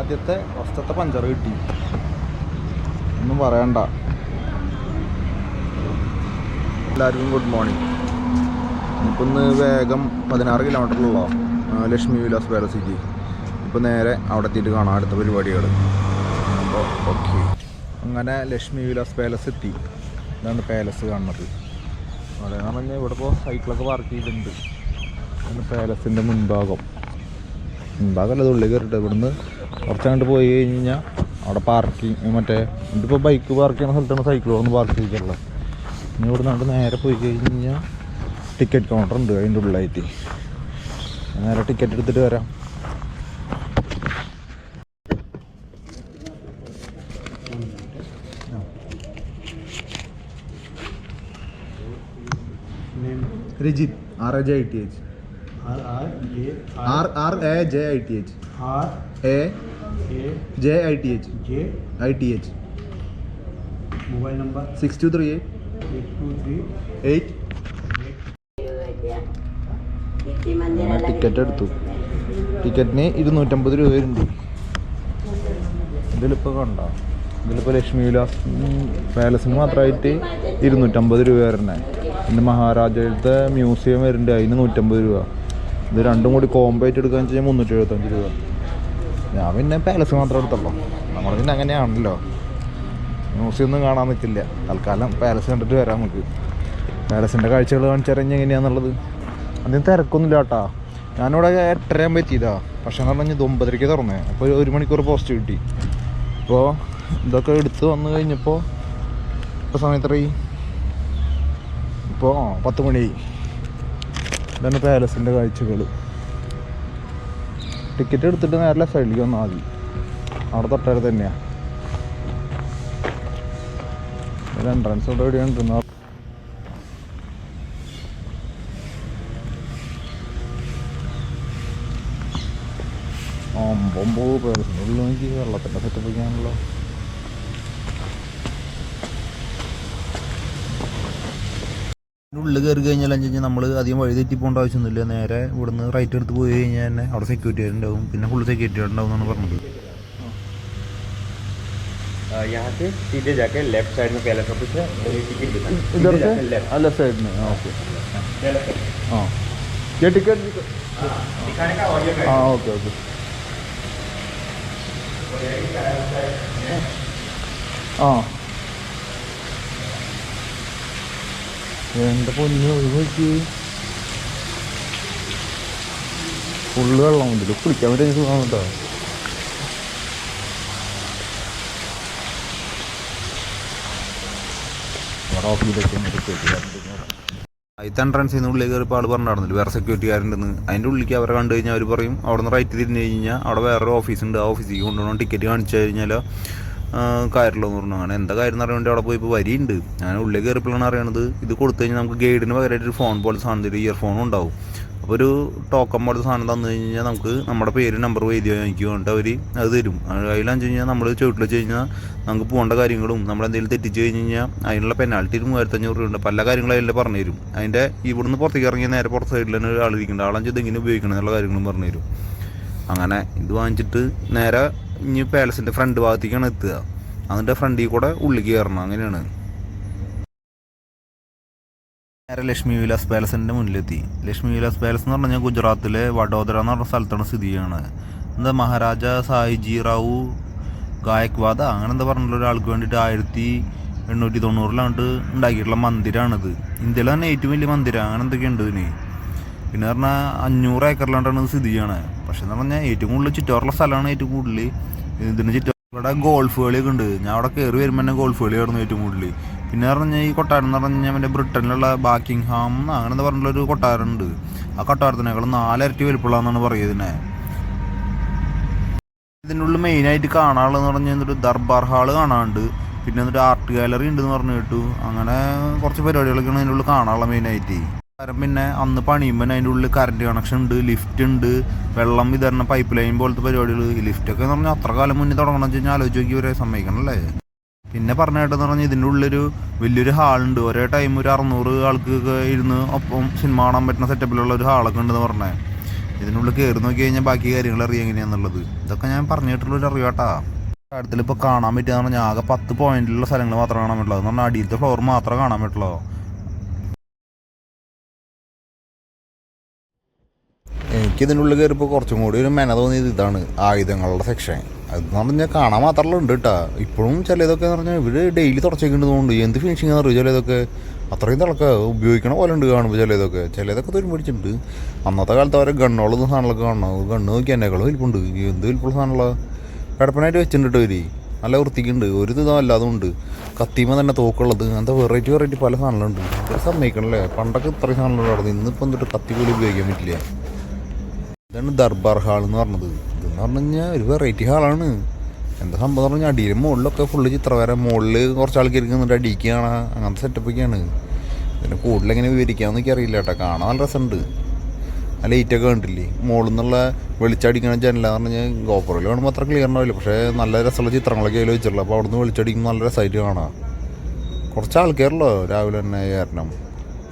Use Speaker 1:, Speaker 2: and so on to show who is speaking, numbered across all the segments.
Speaker 1: ആദ്യത്തെ ഫസ്റ്റത്തെ പഞ്ചർ കിട്ടി. ഒന്നും പറയണ്ട. എല്ലാവർക്കും ഗുഡ് മോർണിംഗ് ഇപ്പം ഇന്ന് വേഗം പതിനാറ് കിലോമീറ്ററിലുള്ള ലക്ഷ്മി വിലാസ് സിറ്റി ഇപ്പം നേരെ അവിടെ എത്തിയിട്ട് കാണാം അടുത്ത പരിപാടികൾ അപ്പോൾ ഓക്കെ അങ്ങനെ ലക്ഷ്മി വിലാസ് പാലസ് എത്തി. ഇതാണ് പാലസ് കാണുന്നത്. അവിടെ പറഞ്ഞാൽ ഇവിടെ ഇപ്പോൾ സൈക്കിളൊക്കെ പാർക്ക് ചെയ്തിട്ടുണ്ട്. പാലസിന്റെ മുൻഭാഗം. മുൻഭാഗമല്ല അത് ഉള്ളിൽ കയറിയിട്ട് ഇവിടുന്ന് കുറച്ചങ്ങോട്ട് പോയി കഴിഞ്ഞ് കഴിഞ്ഞാൽ അവിടെ പാർക്കിങ് മറ്റേ ഇതിപ്പോൾ ബൈക്ക് പാർക്ക് ചെയ്യുന്ന സ്ഥലത്താണ് സൈക്കിൾ ഒന്ന് പാർക്ക് ചെയ്തിട്ടുള്ളത് ഇനി ഇവിടെ നിന്ന് നേരെ പോയി കഴിഞ്ഞ് കഴിഞ്ഞാൽ ടിക്കറ്റ് കൗണ്ടർ ഉണ്ട് അതിന്റെ ഉള്ളിലായിട്ട്. നേരെ ടിക്കറ്റ് എടുത്തിട്ട് വരാം. Rajith R A J I T H
Speaker 2: R R A
Speaker 1: R R A J I T H
Speaker 2: R
Speaker 1: A
Speaker 2: A
Speaker 1: J I T H
Speaker 2: J.
Speaker 1: I T H
Speaker 2: mobile number.
Speaker 1: Six two three eight
Speaker 2: eight two three.
Speaker 1: Eight
Speaker 3: ticket
Speaker 1: ticket എടുത്തു. ടിക്കറ്റിന് ഇരുന്നൂറ്റമ്പത് രൂപ രൂപയുണ്ട് ഇതിലിപ്പോൾ കണ്ട? ഇതിലിപ്പോൾ ലക്ഷ്മി വിലാസ് പാലസിന് മാത്രമായിട്ട് ഇരുന്നൂറ്റമ്പത് രൂപ വരണേ. പിന്നെ മഹാരാജയുടെ മ്യൂസിയം വരുന്നുണ്ട് അതിന് നൂറ്റമ്പത് രൂപ. ഇത് രണ്ടും കൂടി കോംബോ ആയിട്ട് എടുക്കാന്ന് വെച്ച് കഴിഞ്ഞാൽ മുന്നൂറ്റി എഴുപത്തഞ്ച് രൂപ. ഞാൻ പിന്നെ പാലസ് മാത്രം എടുത്തുള്ളൂ. നമ്മൾ പിന്നെ അങ്ങനെയാണല്ലോ. മ്യൂസിയം ഒന്നും കാണാൻ നിൽക്കില്ല തൽക്കാലം പാലസ് കണ്ടിട്ട് വരാം നമുക്ക്. പാലസിന്റെ കാഴ്ചകൾ കാണിച്ചറിഞ്ഞ് എങ്ങനെയാണെന്നുള്ളത് അതിന് തിരക്കൊന്നുമില്ല കേട്ടാ. ഞാനിവിടെ എട്ടരയാകുമ്പോൾ എത്തിയതാ പക്ഷേ എന്ന് പറഞ്ഞാൽ ഇത് ഒമ്പതരയ്ക്ക് തുറന്നേ. അപ്പോൾ ഒരു- മണിക്കൂർ പോസ്റ്റ് കിട്ടി. അപ്പോൾ ഇതൊക്കെ എടുത്ത് വന്നു കഴിഞ്ഞപ്പോൾ ഇപ്പോൾ സമയത്തറി ഇപ്പോൾ പത്ത് മണി ഇതാണ് പാലസിന്റെ കാഴ്ചകൾ ടിക്കറ്റ് എടുത്തിട്ട് നേരെ ലെഫ്റ്റ് സൈഡിലേക്ക് വന്നാൽ മതി. അവിടെ തൊട്ടടുത്ത് തന്നെയാണ് എൻട്രൻസ് ഇവിടെ എവിടെയാണ് ഇരുന്നത് ഒമ്പൊമ്പോ പേഴ്സണുള്ളിൽ നോക്കി വെള്ളത്തിന്റെ സെറ്റപ്പ് ഒക്കെയാണല്ലോ ഉള്ളിൽ കയറി കഴിഞ്ഞാൽ അഞ്ച് കഴിഞ്ഞാൽ നമ്മൾ അധികം വഴി തെറ്റി പോകേണ്ട ആവശ്യമൊന്നുമില്ല നേരെ ഇവിടുന്ന് റൈറ്റ് എടുത്ത് പോയി കഴിഞ്ഞാൽ തന്നെ അവിടെ സെക്യൂരിറ്റി ഉണ്ടാവും പിന്നെ ഫുൾ സെക്യൂരിറ്റി ഉണ്ടാവും എന്നാണ് പറഞ്ഞത്
Speaker 4: अ, यहाँ से सीधे जाके लेफ्ट साइड में पहला ऑफिस है और ये टिकट दुकान
Speaker 1: इधर
Speaker 4: सीधे
Speaker 1: से
Speaker 4: जाके left
Speaker 1: left സൈഡിന് okay
Speaker 4: left side.
Speaker 1: ആ ये टिकट
Speaker 4: दिखाने का और ये
Speaker 1: ആ ഓക്കെ ഓക്കെ ആ എന്റെ പൊന്ന് നോക്കി. ഫുള്ള് വെള്ളം ഇതിൽ കുളിക്കാൻ പറ്റിയ സുഖമാണ് കേട്ടോ. ആദ്യത്തെ എൻട്രൻസിൽ നിന്ന് ഉള്ളിൽ കയറിയപ്പോൾ ആൾ പറഞ്ഞിട്ടുണ്ടല്ലോ വേറെ സെക്യൂരിറ്റിക്കാരുണ്ടെന്ന് അതിന്റെ ഉള്ളിലേക്ക് അവരെ കണ്ടു കഴിഞ്ഞാൽ അവർ പറയും അവിടെ നിന്ന് റൈറ്റ് തിരിഞ്ഞു കഴിഞ്ഞാൽ അവിടെ വേറൊരു ഓഫീസുണ്ട് ആ ഓഫീസിലേക്ക് കൊണ്ടുപോകണം. ടിക്കറ്റ് കാണിച്ചു കഴിഞ്ഞാൽ എന്ന് പറഞ്ഞു. അങ്ങനെ എന്താ കാര്യം എന്ന് അറിയാൻ വേണ്ടി അവിടെ പോയി. ഇപ്പോൾ വരിയുണ്ട്. ഞാൻ ഉള്ളിൽ കയറിയപ്പോഴാണ് അറിയണത്. ഇത് കൊടുത്തു കഴിഞ്ഞാൽ നമുക്ക് ഗൈഡിന് പകരമായിട്ട് ഒരു ഫോൺ പോലെ സാധനം ഇയർഫോൺ ഉണ്ടാവും. അപ്പോൾ ഒരു ടോക്കൺ പോലത്തെ സാധനം തന്നു കഴിഞ്ഞാൽ നമുക്ക് നമ്മുടെ പേര് നമ്പർ എഴുതി വാങ്ങിക്കുക എന്നിട്ട് അവർ അത് തരും. അതിലാണെന്ന് കഴിഞ്ഞാൽ നമ്മൾ ചുവട്ടിൽ വെച്ച് കഴിഞ്ഞാൽ നമുക്ക് പോകേണ്ട കാര്യങ്ങളും നമ്മളെന്തെങ്കിലും തെറ്റിച്ച് കഴിഞ്ഞ് കഴിഞ്ഞാൽ അതിനുള്ള പെനാൽറ്റി ഒരു മൂവായിരത്തഞ്ഞൂറ് രൂപ ഉണ്ട്. പല കാര്യങ്ങളും അതിൽ പറഞ്ഞു തരും. അതിന്റെ ഇവിടുന്ന് പുറത്തേക്ക് ഇറങ്ങിയ നേരെ പുറത്ത് സൈഡിൽ തന്നെ ആളിരിക്കുന്നുണ്ട് ഇരിക്കുന്നുണ്ട്. വെച്ചാൽ ഇതെങ്ങനെ ഉപയോഗിക്കണം എന്നുള്ള കാര്യങ്ങളും പറഞ്ഞു തരും. അങ്ങനെ ഇത് വാങ്ങിച്ചിട്ട് നേരെ ഇനി പാലസിന്റെ ഫ്രണ്ട് ഭാഗത്തേക്കാണ് എത്തുക. അതിന്റെ ഫ്രണ്ടിൽ കൂടെ ഉള്ളിലേക്ക് കയറണം അങ്ങനെയാണ്. നേരെ ലക്ഷ്മി വിലാസ് പാലസിന്റെ മുന്നിലെത്തി. ലക്ഷ്മി വിലാസ് പാലസ് എന്ന് പറഞ്ഞാൽ ഗുജറാത്തിലെ വഡോദര എന്ന് പറഞ്ഞ സ്ഥലത്താണ് സ്ഥിതി ചെയ്യുന്നത് എന്താ മഹാരാജ സായിജി റാവു ഗായക്വാദ? അങ്ങനെ എന്താ പറഞ്ഞിട്ടുള്ള ഒരാൾക്ക് വേണ്ടിയിട്ട് ആയിരത്തി എണ്ണൂറ്റി തൊണ്ണൂറിലാണ്ട് ഉണ്ടാക്കിയിട്ടുള്ള മന്ദിരമാണിത് ഇന്ത്യയിലെ തന്നെ ഏറ്റവും വലിയ മന്ദിരം. അങ്ങനെ എന്തൊക്കെയുണ്ട് ഇതിന്? പിന്നെ പറഞ്ഞാൽ അഞ്ഞൂറ് ഏക്കറിലാണ്ടാണ് സ്ഥിതി ചെയ്യണത്. പക്ഷെ എന്ന് പറഞ്ഞാൽ ഏറ്റവും കൂടുതൽ ചുറ്റോറുള്ള സ്ഥലമാണ് ഏറ്റവും കൂടുതൽ ഇതിന് ചുറ്റും ഇവിടെ ഗോൾഫ് കളിയൊക്കെ ഉണ്ട്. ഞാൻ അവിടെ കയറി വരുമ്പോൾ തന്നെ ഗോൾഫ് കളി ആയിരുന്നു ഏറ്റവും കൂടുതൽ പിന്നെ പറഞ്ഞാൽ ഈ കൊട്ടാരം എന്ന് പറഞ്ഞു കഴിഞ്ഞാൽ മറ്റേ ബ്രിട്ടനിലുള്ള ബാക്കിംഗ്ഹാം അങ്ങനെ എന്താ കൊട്ടാരം ഉണ്ട് ആ കൊട്ടാരത്തിനേക്കാൾ നാലരട്ടി വലിപ്പുള്ളതെന്നാണ് പറയുന്നത് ഇതിനെ. ഇതിന്റെ ഉള്ളിൽ മെയിനായിട്ട് കാണാനുള്ളതെന്ന് പറഞ്ഞാൽ എന്നിട്ട് ദർബാർ ഹാൾ കാണാനുണ്ട്. പിന്നെ എന്നിട്ട് ആർട്ട് ഗാലറി ഉണ്ടെന്ന് പറഞ്ഞു കേട്ടു. അങ്ങനെ കുറച്ച് പരിപാടികളൊക്കെയാണ് ഇതിന്റെ ഉള്ളിൽ കാണാനുള്ള മെയിനായിട്ട് കാരണം പിന്നെ അന്ന് പണിയുമ്പോൾ അതിന്റെ ഉള്ളിൽ കറണ്ട് കണക്ഷൻ ഉണ്ട് ലിഫ്റ്റ് ഉണ്ട് വെള്ളം വിതരണ പൈപ്പ് ലൈൻ പോലത്തെ പരിപാടികൾ ഈ ലിഫ്റ്റൊക്കെ എന്ന് പറഞ്ഞാൽ അത്ര കാലം മുന്നേ തുടങ്ങണം വെച്ച് കഴിഞ്ഞാൽ ആലോചിച്ച് നോക്കി ഇവരെ സമ്മതിക്കണല്ലേ പിന്നെ പറഞ്ഞ കേട്ടെന്ന് പറഞ്ഞാൽ ഇതിന്റെ ഉള്ളിലൊരു വലിയൊരു ഹാളുണ്ട് ഒരേ ടൈം ഒരു അറുന്നൂറ് ആൾക്കൊക്കെ ഇരുന്ന് ഒപ്പം സിനിമ കാണാൻ പറ്റുന്ന സെറ്റപ്പിലുള്ള ഒരു ഹാളൊക്കെ ഉണ്ടെന്ന് പറഞ്ഞേ. ഇതിനുള്ളിൽ കയറി നോക്കി കഴിഞ്ഞാൽ ബാക്കി കാര്യങ്ങൾ അറിയാം എങ്ങനെയാണെന്നുള്ളത് ഇതൊക്കെ ഞാൻ പറഞ്ഞു കേട്ടുള്ളൊരു അറിയാട്ടാ കാര്യത്തിൽ ഇപ്പോൾ കാണാൻ പറ്റുക പറഞ്ഞാൽ ആകെ പത്ത് പോയിന്റിലുള്ള സ്ഥലങ്ങൾ മാത്രമേ കാണാൻ പറ്റുള്ളൂ. എന്ന് പറഞ്ഞാൽ അടിയിലത്തെ ഫ്ലോർ മാത്രമേ കാണാൻ പറ്റുള്ളൂ. എനിക്ക് കയറിപ്പോൾ കുറച്ചും കൂടി ഒരു മെന തോന്നിയത് ഇതാണ് ആയുധങ്ങളുടെ സെക്ഷൻ അതെന്ന് പറഞ്ഞാൽ കാണാൻ മാത്രമല്ല ഉണ്ട് കേട്ടോ ഇപ്പോഴും ചിലതൊക്കെ എന്ന് പറഞ്ഞാൽ ഇവർ ഡെയിലി തുടച്ചേക്കേണ്ടതുകൊണ്ട് എന്ത് ഫിനിഷിംഗ് അറിയും ചിലതൊക്കെ? അത്രയും തിളക്ക ഉപയോഗിക്കണ പോലെ ഉണ്ട് കാണുമ്പോൾ ചിലതൊക്കെ. ചിലതൊക്കെ തുരും പിടിച്ചിട്ടുണ്ട്. അന്നത്തെ കാലത്ത് അവരെ ഗണ്ണുള്ളത് സാധനങ്ങളൊക്കെ കാണണം? ഗണ്ണ് നോക്കി എന്നെക്കാളും വലിപ്പുണ്ട്. എന്ത് വലിപ്പുള്ള സാധനമുള്ള കിടപ്പനായിട്ട് വെച്ചിട്ടുണ്ട് ഇവർ നല്ല വൃത്തിക്കുണ്ട്. ഒരു ഇതും അല്ലാതെ ഉണ്ട്. കത്തിമ തന്നെ തോക്കുള്ളത്. അങ്ങനത്തെ വെറൈറ്റി വെറൈറ്റി പല സാധനങ്ങളുണ്ട്. സമ്മതിക്കണല്ലേ? പണ്ടൊക്കെ ഇത്രയും സാധനങ്ങളുണ്ട് നടന്നു ഇന്നിപ്പോൾ എന്നിട്ട് കത്തി പോലും ഉപയോഗിക്കാൻ പറ്റില്ല. ഇതാണ് ദർബാർ ഹാൾ എന്ന് പറഞ്ഞത്. ഇതെന്ന് പറഞ്ഞു കഴിഞ്ഞാൽ ഒരു വെറൈറ്റി ഹാളാണ് എന്താ സംഭവം എന്ന് പറഞ്ഞാൽ അടിയിലും മുകളിലൊക്കെ ഫുള്ള് ചിത്രവര മുകളിൽ കുറച്ച് ആൾക്കാർക്ക് നിന്നിട്ട് അടിക്ക് കാണാം അങ്ങനത്തെ സെറ്റപ്പൊക്കെയാണ് ഇതിന് കൂടുതൽ എങ്ങനെ വിവരിക്കാമെന്ന് എനിക്ക് അറിയില്ല കേട്ടോ. കാണാൻ നല്ല രസമുണ്ട്. ആ ലൈറ്റൊക്കെ കണ്ടില്ലേ? മുകളിൽ നിന്നുള്ള വെളിച്ചടിക്കണ ജനലെന്ന് പറഞ്ഞു കഴിഞ്ഞാൽ ഗോപുരയിൽ കാണുമ്പോൾ അത്ര ക്ലിയർ ഉണ്ടാവില്ല. പക്ഷേ നല്ല രസമുള്ള ചിത്രങ്ങളൊക്കെ അതിൽ വെച്ചിട്ടുള്ളൂ അപ്പോൾ അവിടുന്ന് വെളിച്ചടിക്കുമ്പോൾ നല്ല രസമായിട്ട് കാണാം. കുറച്ച് ആൾക്കാരുള്ളോ രാവിലെ തന്നെ കാരണം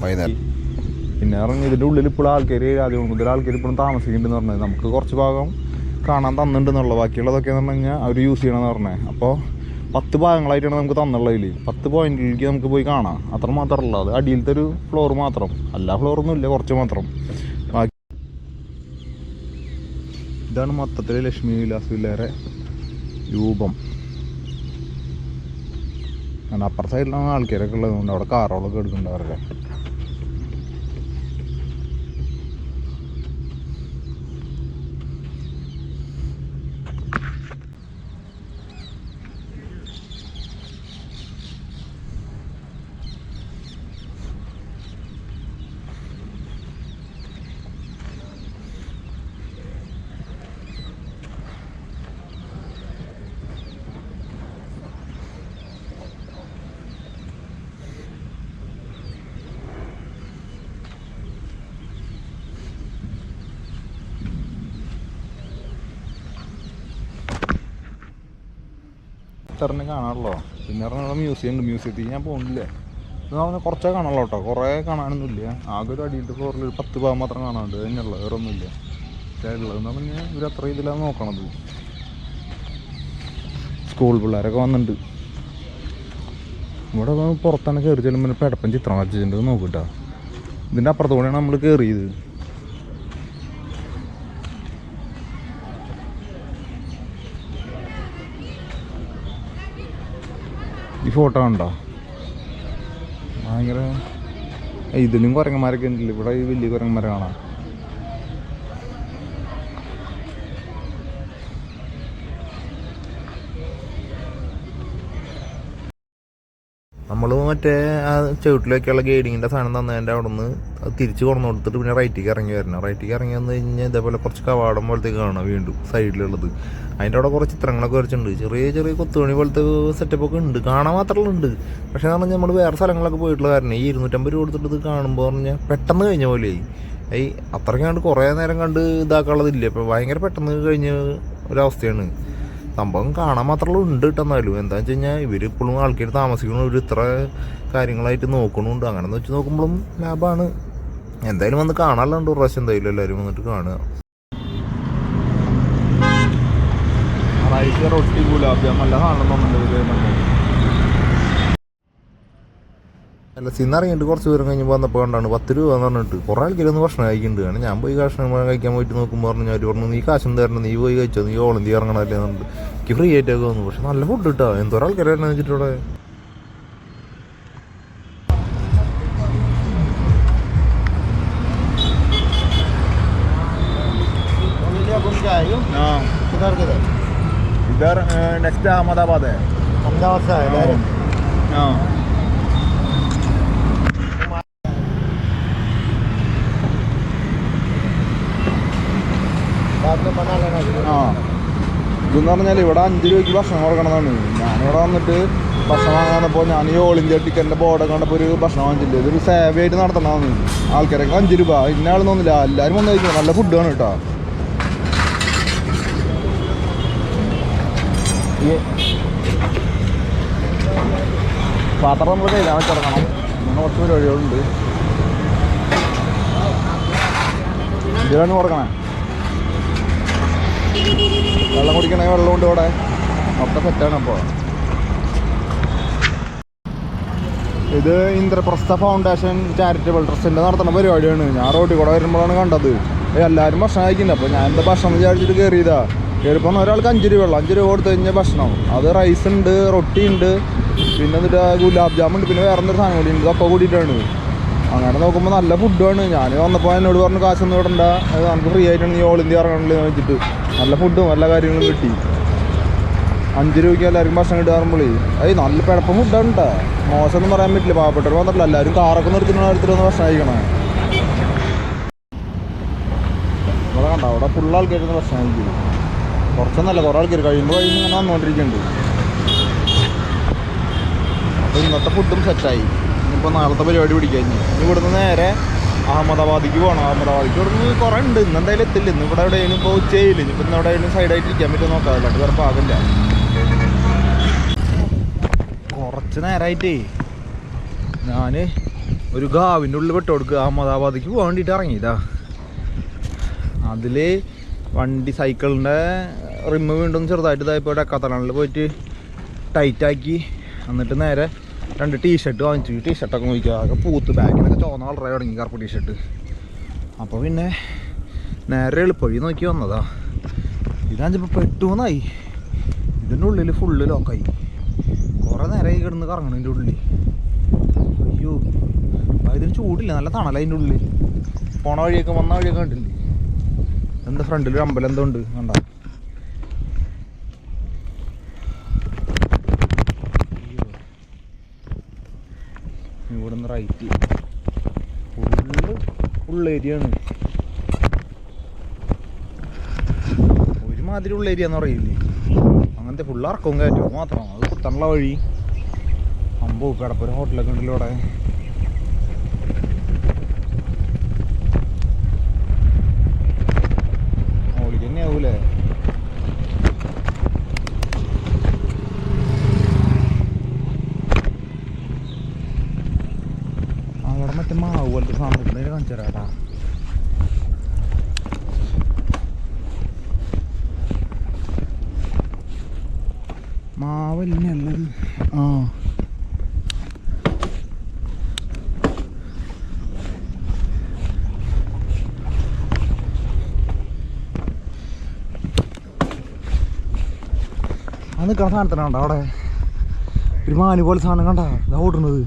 Speaker 1: വൈകുന്നേരം. പിന്നെ ഇറങ്ങി ഇതിന്റെ ഉള്ളിൽ ഇപ്പോഴും ആൾക്കാർ ആദ്യം മുതൽ ആൾക്കാർ ഇപ്പോഴും താമസിക്കുന്നുണ്ടെന്ന് പറഞ്ഞത്. നമുക്ക് കുറച്ച് ഭാഗം കാണാൻ തന്നിട്ടുണ്ടെന്നുള്ള ബാക്കിയുള്ളതൊക്കെ എന്ന് പറഞ്ഞു കഴിഞ്ഞാൽ അവർ യൂസ് ചെയ്യണമെന്ന് പറഞ്ഞത് അപ്പോൾ പത്ത് ഭാഗങ്ങളായിട്ടാണ് നമുക്ക് തന്നുള്ളതിൽ പത്ത് പോയിന്റിലേക്ക് നമുക്ക് പോയി കാണാം. അത്ര മാത്രമല്ല അത് അടിയിലത്തെ ഒരു ഫ്ലോർ മാത്രം. എല്ലാ ഫ്ലോറൊന്നും ഇല്ല കുറച്ച് മാത്രം. ബാക്കി ഇതാണ് മൊത്തത്തിൽ ലക്ഷ്മി വിലാസ് വില്ലേറെ രൂപം. കാരണം അപ്പുറത്തെ സൈഡിലാണ് ആൾക്കാരൊക്കെ ഉള്ളതുകൊണ്ട് അവിടെ കാറുകളൊക്കെ എടുക്കുന്നുണ്ട് അവരുടെ. ഇത്രന്നെ കാണാറുള്ളൂ പിന്നെ മ്യൂസിയം ഉണ്ട്. മ്യൂസിയത്തിൽ ഞാൻ പോകുന്നില്ല ഇത് പറഞ്ഞാൽ കുറച്ചേ കാണാനുള്ളൂ കേട്ടോ. കുറേ കാണാനൊന്നുമില്ല. ആകെ ഒരു അടിയിട്ട് ഫ്ലോറിൽ ഒരു പത്ത് ഭാഗം മാത്രം കാണാനുണ്ട് അതിനുള്ള വേറെ ഒന്നുമില്ല ഉള്ളതെന്ന് പറഞ്ഞാൽ ഇവർ അത്ര ഇതിലാണ് നോക്കണത്. സ്കൂൾ പിള്ളേരൊക്കെ വന്നിട്ടുണ്ട് ഇവിടെ പുറത്താണ് കയറി ചെല്ലുമ്പോൾ പെടപ്പൻ ചിത്രം വരച്ചിട്ടുണ്ട്. നോക്കിട്ടാ ഇതിന്റെ അപ്പുറത്തോടെയാണ് നമ്മൾ കയറിയത് ഫോട്ടോ ഉണ്ടോ? ഭയങ്കര ഇതിലും കുരങ്ങന്മാരൊക്കെ ഉണ്ടല്ലോ. ഇവിടെ ഈ വലിയ കുരങ്ങന്മാരെ കാണാം നമ്മൾ മറ്റേ ആ ചുവട്ടിലേക്കുള്ള ഗൈഡിങ്ങിന്റെ സാധനം തന്നതിന്റെ അവിടെ നിന്ന് തിരിച്ച് കൊണ്ടു കൊടുത്തിട്ട് പിന്നെ റൈറ്റിലേക്ക് ഇറങ്ങി വരണം. റൈറ്റിലേക്ക് ഇറങ്ങി വന്നു കഴിഞ്ഞാൽ ഇതേപോലെ കുറച്ച് കവാടം പോലത്തേക്ക് കാണാം വീണ്ടും സൈഡിലുള്ളത്. അതിന്റെ അവിടെ കുറച്ച് ചിത്രങ്ങളൊക്കെ വരച്ചിട്ടുണ്ട്. ചെറിയ ചെറിയ കൊത്തുപണി പോലത്തെ സെറ്റപ്പൊക്കെ ഉണ്ട്. കാണാൻ മാത്രമല്ല ഉണ്ട് പക്ഷേ എന്ന് പറഞ്ഞാൽ നമ്മൾ വേറെ സ്ഥലങ്ങളൊക്കെ പോയിട്ടുള്ള കാരണം ഈ ഇരുന്നൂറ്റമ്പത് രൂപ കൊടുത്തിട്ട് ഇത് കാണുമ്പോൾ പറഞ്ഞാൽ പെട്ടെന്ന് കഴിഞ്ഞ പോലെയായി. ഈ അത്രയ്ക്ക് കണ്ട് കുറേ നേരം കണ്ട് ഇതാക്കാനുള്ളതില്ല. ഇപ്പം ഭയങ്കര പെട്ടെന്ന് കഴിഞ്ഞ ഒരവസ്ഥയാണ്. സംഭവം കാണാൻ മാത്രമല്ല ഉണ്ട് കിട്ടുന്നാലും എന്താണെന്ന് വെച്ച് കഴിഞ്ഞാൽ ഇവർ ഇപ്പോഴും ആൾക്കാർ താമസിക്കണം ഇവർ ഇത്ര കാര്യങ്ങളായിട്ട് നോക്കണുണ്ട്. അങ്ങനെ വെച്ച് നോക്കുമ്പോഴും ലാഭമാണ് എന്തായാലും വന്ന് കാണാനുണ്ട് ഒരു പ്രാവശ്യം എന്തായാലും എല്ലാവരും വന്നിട്ട് കാണുക. റൈസ് റൊട്ടി ഗുലാബ് ജാം എല്ലാം കാണുന്നുണ്ട് അല്ല സിന്ന് ഇറങ്ങിയിട്ട് കുറച്ച് ദൂരം കഴിഞ്ഞ് വന്നപ്പോൾ കണ്ടാണ് പത്ത് രൂപ എന്ന് പറഞ്ഞിട്ട് കുറേ ആൾക്കാരൊന്ന് ഭക്ഷണം കഴിക്കുന്നുണ്ട് കാരണം ഞാൻ പോയി ഭക്ഷണം കഴിക്കാൻ പോയിട്ട് നോക്കുമ്പോൾ പറഞ്ഞു അവർ പറഞ്ഞു നീ കാശും തരണം നീ പോയി കഴിച്ചോ നീ ഓളന്തി ഇറങ്ങണല്ലേ എന്നുണ്ട് എനിക്ക് ഫ്രീ ആയിട്ടൊക്കെ വന്നു പക്ഷെ നല്ല ഫുഡ് കിട്ടാ എന്തോരം ആൾക്കാരായിരുന്നു വെച്ചിട്ട് ഇവിടെ
Speaker 2: किधर किधर
Speaker 1: इधर नेक्स्ट अहमदाबाद है
Speaker 2: अहमदाबाद से आए डायरेक्ट
Speaker 1: हाँ ഇതെന്ന് പറഞ്ഞാൽ ഇവിടെ അഞ്ച് രൂപയ്ക്ക് ഭക്ഷണം കൊടുക്കണതാണ് ഞാനിവിടെ വന്നിട്ട് ഭക്ഷണം വാങ്ങാനപ്പോൾ ഞാൻ ഈ ഓൾ ഇന്ത്യ ടിക്കറ്റിന്റെ ബോർഡ് കണ്ടപ്പോൾ ഒരു ഭക്ഷണം വാങ്ങിച്ചില്ല ഇതൊരു സേവയായിട്ട് നടത്തണമെന്ന് ആൾക്കാരൊക്കെ അഞ്ച് രൂപ. ഇന്ന ആളൊന്നുമില്ല എല്ലാവരും വന്ന് കഴിക്കണം. നല്ല ഫുഡാണ് കേട്ടോ. പാത്രം നമ്മൾ കയ്യിലാണ് വെച്ചിറങ്ങണം അങ്ങനെ കുറച്ച് പരിപാടികളുണ്ട്. ഇതിലാണ് കൊടുക്കണേ. വെള്ളം കുടിക്കണേ വെള്ളം വെള്ളമുണ്ട് ഇവിടെ. ഒക്കെ സെറ്റാണ് അപ്പോൾ ഇത് ഇന്ദ്രപ്രസ്ഥ ഫൗണ്ടേഷൻ ചാരിറ്റബിൾ ട്രസ്റ്റിന്റെ നടത്തുന്ന പരിപാടിയാണ്. ഞാൻ റോട്ടിൽ കൂടെ വരുമ്പോഴാണ് കണ്ടത്. എല്ലാവരും ഭക്ഷണം കഴിക്കുന്നത് അപ്പോൾ ഞാൻ എന്താ ഭക്ഷണം വിചാരിച്ചിട്ട് കയറിയതാ കയറിപ്പോൾ ഒരാൾക്ക് അഞ്ച് രൂപ ഉള്ളു. അഞ്ച് രൂപ കൊടുത്തു കഴിഞ്ഞാൽ ഭക്ഷണം. അത് റൈസ് ഉണ്ട് റൊട്ടി ഉണ്ട്. പിന്നെ എന്നിട്ട് ഗുലാബ് ജാമുണ്ട്. പിന്നെ വേറെ എന്തൊരു സാധനം കൂടി ഉണ്ട്. ഇതൊക്കെ കൂടിയിട്ടാണ്. അങ്ങനെ നോക്കുമ്പോൾ നല്ല ഫുഡാണ് ഞാൻ വന്നപ്പോൾ എന്നോട് പറഞ്ഞു കാശൊന്നും ഇടണ്ട. നമുക്ക് ഫ്രീ ആയിട്ടാണ് നീ ഓൾ ഇന്ത്യ ഇറങ്ങണല്ലോ എന്ന് വെച്ചിട്ട് നല്ല ഫുഡും എല്ലാ കാര്യങ്ങളും കിട്ടി. അഞ്ച് രൂപയ്ക്ക് എല്ലാവർക്കും ഭക്ഷണം കിട്ടാറുമ്പോഴേ അത് നല്ല പിഴപ്പം ഫുഡാണ് കേട്ടോ മോശമൊന്നും പറയാൻ പറ്റില്ല. പാവപ്പെട്ടവർ മാത്രമല്ല എല്ലാവരും കാറൊക്കെ നിർത്തുന്ന അടുത്തിട്ട് വന്ന് ഭക്ഷണം കഴിക്കണേ. അവിടെ കണ്ട? അവിടെ ഫുൾ ആൾക്കാർ ഭക്ഷണം കഴിക്കും. കുറച്ചൊന്നല്ല കുറേ ആൾക്കാർ കഴിയുമ്പോൾ കഴിയുമ്പോൾ ഇങ്ങനെ വന്നുകൊണ്ടിരിക്കുന്നുണ്ട് അപ്പോൾ ഇന്നത്തെ ഫുഡും സെറ്റായി ഇനിയിപ്പോൾ നാളത്തെ പരിപാടി പിടിക്കാൻ ഇനി. ഇനി ഇവിടുന്ന് നേരെ അഹമ്മദാബാദിക്ക് പോകണം അഹമ്മദാബാദിക്ക് ഇവിടുന്ന് കുറേ ഉണ്ട്. ഇന്ന് എന്തായാലും എത്തില്ല. ഇന്ന് ഇവിടെ എവിടെയും ഇപ്പോൾ ഉച്ചയില്ല ഇപ്പം ഇന്ന് സൈഡ് സൈഡായിട്ട് ഇരിക്കാൻ പറ്റുമോ നോക്കാം. അല്ലാണ്ട് വേറെ പാകില്ല കുറച്ച് നേരമായിട്ടേ ഞാൻ ഒരു ഗാവിന്റെ ഉള്ളിൽ പെട്ട് കൊടുക്കുക അഹമ്മദാബാദിക്ക് പോകാൻ വേണ്ടിയിട്ട് ഇറങ്ങിയതാ. അതിൽ വണ്ടി സൈക്കിളിന്റെ റിമ്മ് വീണ്ടും ചെറുതായിട്ട് ഇതായപ്പോൾ ഡക്കാത്തണലിൽ പോയിട്ട് ടൈറ്റാക്കി എന്നിട്ട് നേരെ രണ്ട് ടീഷർട്ട് വാങ്ങിച്ചു. ടീ ടീഷർട്ടൊക്കെ നോക്കിക്കുക ആകെ പൂത്ത് ബാഗിലൊക്കെ ചോന്ന കളറായി തുടങ്ങി കറുപ്പ് ടീഷർട്ട് അപ്പോൾ പിന്നെ നേരെ എളുപ്പവഴി നോക്കി വന്നതാ. ഇതാഞ്ചപ്പോൾ പെട്ടുവന്നായി ഇതിന്റെ ഉള്ളിൽ ഫുള്ള് ലോക്കായി കുറേ നേരമായി കിടന്ന് കറങ്ങണം ഇതിന്റെ ഉള്ളിൽ അയ്യോ. ഇതിന് ചൂടില്ല. നല്ല തണല അതിന്റെ ഉള്ളിൽ പോണ വഴിയൊക്കെ വന്ന വഴിയൊക്കെ കണ്ടില്ലേ? എന്താ ഫ്രണ്ടിൽ ഒരു അമ്പലം എന്തോ ഉണ്ട്. കണ്ട ഇവിടുന്ന് റൈറ്റ് ഫുള്ള് ഫുൾ ഏരിയ ആണ്. ഒരുമാതിരി ഉള്ള ഏരിയ എന്ന് പറയില്ലേ? അങ്ങനത്തെ ഫുള്ള് ഇറക്കവും കയറ്റവും മാത്രം. അത് കുത്തണുള്ള വഴി. അമ്പോ കിടപ്പൊരു ഹോട്ടലൊക്കെ ഉണ്ടല്ലോ ഇവിടെ ഓളിക്ക് തന്നെ ആവൂലേ അവിടെ മറ്റേ മാവ് പോലത്തെ സാധനം നേരെ കാണിച്ചു തരാം കേട്ടാ മാവല്ലേ ആ. അന്ന് സാധനത്തിന് കണ്ട അവിടെ? ഒരുമാനുപോലെ പോലെ സാധനം കണ്ട? ഇതാ ഓടുന്നത്.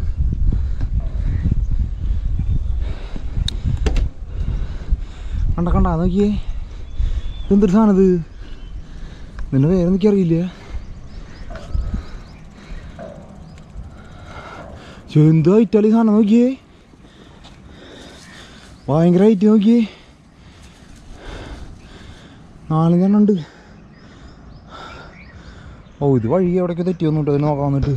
Speaker 1: കണ്ട കണ്ട നോക്കിയേ. ഇതെന്തൊരു സാധനം ഇത് നിന്നെ വേറെ എനിക്കറിയില്ല എന്തോ ഇറ്റാലി സാധനം നോക്കിയേ? ഭയങ്കര ഐറ്റ് നോക്കിയേ. നാലഞ്ചെണ്ണുണ്ട് ഓ ഇത് വഴി എവിടേക്ക് തെറ്റി വന്നിട്ട് അതിന് നോക്കാൻ വന്നിട്ട്.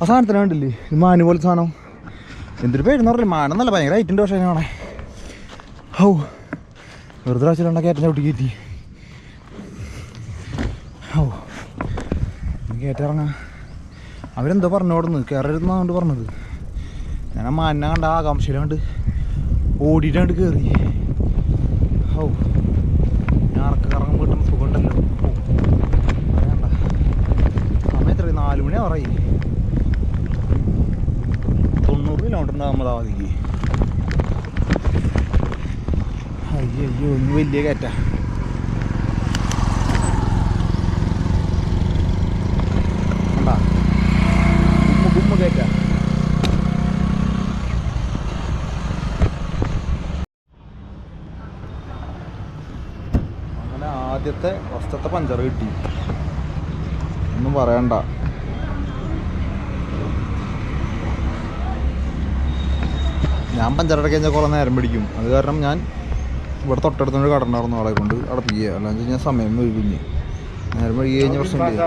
Speaker 1: ആ സാധനത്തിന് കണ്ടില്ലേ? ഇത് മാന് പോലെ സാധനം. എന്തൊരു പേരെന്ന് പറഞ്ഞില്ല? മാനെന്നല്ല ഭയങ്കര ഐറ്റുണ്ട് പക്ഷേ കാണേ ഹൗ. വെറുതെ പ്രാവശ്യം കയറ്റം ചവിട്ടി കയറ്റി. ഓ കയറ്റിറങ്ങാ. അവരെന്തോ പറഞ്ഞോടുന്നു. കയറരുതെന്നാണ് പറഞ്ഞത്. ഞാൻ മാന കണ്ട ആകാംക്ഷയിൽ കണ്ട് ഓടിയിട്ടാണ്ട് കയറി ഓ ഞാൻ അറക്ക കറങ്ങാൻ കിട്ടുന്ന സുഖമുണ്ടല്ലോ വേണ്ട. സമയം എത്ര നാല് മണിയാ പറയേ തൊണ്ണൂറ് കിലോമീറ്റർ ഉണ്ട് അഹമ്മദാബാദിക്ക് അയ്യോ ഇനി വലിയ കയറ്റാ. ആദ്യത്തെ ഫസ്റ്റത്തെ പഞ്ചർ കിട്ടി. ഒന്നും പറയണ്ട. ഞാൻ പഞ്ചറടക്കി കഴിഞ്ഞാൽ കുറേ നേരം പിടിക്കും. അത് കാരണം ഞാൻ ഇവിടെ തൊട്ടടുത്തൊരു കട ഉണ്ടായിരുന്നു ആളെ കൊണ്ട് അടപ്പിക്കുക അല്ലാന്ന് വെച്ച് കഴിഞ്ഞാൽ സമയം വൈകുഞ്ഞ് നേരം വൈകി കഴിഞ്ഞ പ്രശ്നമില്ല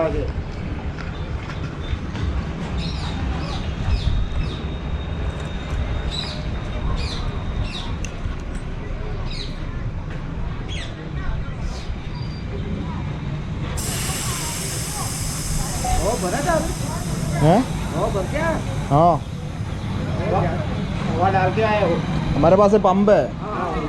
Speaker 1: हैं हाँ
Speaker 2: वहाँ डाल के आए हो
Speaker 1: हमारे पास है पंप है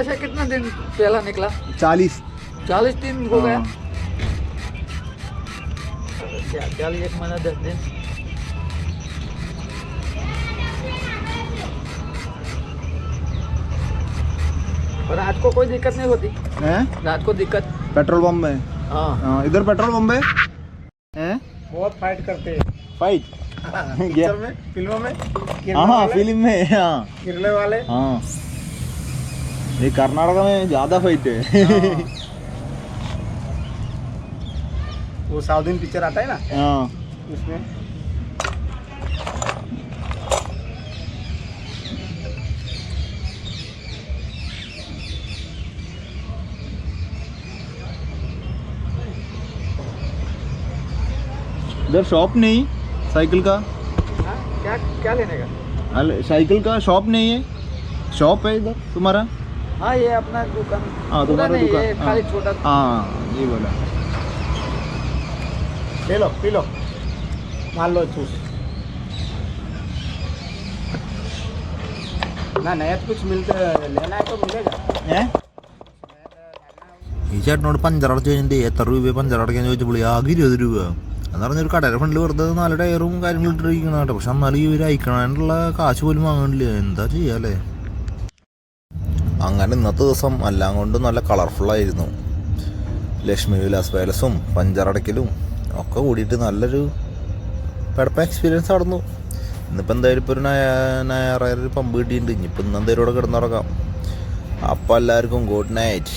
Speaker 5: केरला से कितना दिन पहला निकला?
Speaker 6: चालीस।
Speaker 5: चालीस दिन हो गया
Speaker 6: हाँ।
Speaker 5: चालीस एक महीना दस दिन? और रात को कोई दिक्कत नहीं होती?
Speaker 6: हैं?
Speaker 5: रात को दिक्कत?
Speaker 6: पेट्रोल पंप में।
Speaker 5: हाँ।
Speaker 6: हाँ, इधर पेट्रोल पंप है हैं?
Speaker 2: बहुत फाइट करते हैं।
Speaker 6: फाइट
Speaker 2: में? फ़िल्मों में?
Speaker 6: हाँ हाँ फ़िल्म में हाँ।
Speaker 2: गिरने वाले?
Speaker 6: हाँ। ये कर्नाटका में ज़्यादा फाइट है
Speaker 2: वो साउथ इंडियन पिक्चर आता है ना?
Speaker 6: हाँ
Speaker 2: उसमें।
Speaker 6: इधर शॉप नहीं साइकिल का।
Speaker 5: हाँ, क्या क्या लेने का?
Speaker 6: साइकिल का शॉप नहीं है। शॉप है इधर तुम्हारा।
Speaker 5: हाँ ये अपना दुकान
Speaker 6: हाँ
Speaker 5: पूरा
Speaker 6: तुम्हारा
Speaker 5: नहीं,
Speaker 6: दुकान
Speaker 5: ये
Speaker 6: हाँ।
Speaker 5: खाली छोटा
Speaker 6: हाँ ये बोला
Speaker 2: ले लो पी लो मान लो जूस ना नया तो कुछ मिलता लेना है तो मिलेगा
Speaker 6: ഏ
Speaker 1: ഈ ചേട്ടനോട് പഞ്ചർ അടച്ച് കഴിഞ്ഞിട്ട് എത്ര രൂപ പഞ്ചർ അടയ്ക്കാൻ ചോദിച്ചപ്പോൾ ആകെ ഇരുപത് രൂപ എന്ന് പറഞ്ഞൊരു കടയുടെ ഫ്രണ്ടിൽ വെറുതെ നാല് ടയറും കാര്യങ്ങളും ഇട്ടിരിക്കണം കേട്ടോ പക്ഷെ എന്നാലും ഇവർ അയക്കണതിനുള്ള കാശ് പോലും വാങ്ങണില്ല എന്താ ചെയ്യാല്ലേ അങ്ങനെ ഇന്നത്തെ ദിവസം എല്ലാം കൊണ്ടും നല്ല കളർഫുള്ളായിരുന്നു ലക്ഷ്മി വിലാസ് പാലസും പഞ്ചറടയ്ക്കലും ഒക്കെ കൂടിയിട്ട് നല്ലൊരു പെടപ്പ എക്സ്പീരിയൻസ് നടന്നു. ഇന്നിപ്പോൾ എന്തായാലും ഇപ്പോൾ ഒരു ഞായറായ ഒരു പമ്പ് കിട്ടിയിട്ടുണ്ട്. ഇനിയിപ്പോൾ ഇന്ന് എന്തായാലും ഇവിടെ കിടന്നുറങ്ങാം. അപ്പോൾ എല്ലാവർക്കും ഗുഡ് നൈറ്റ്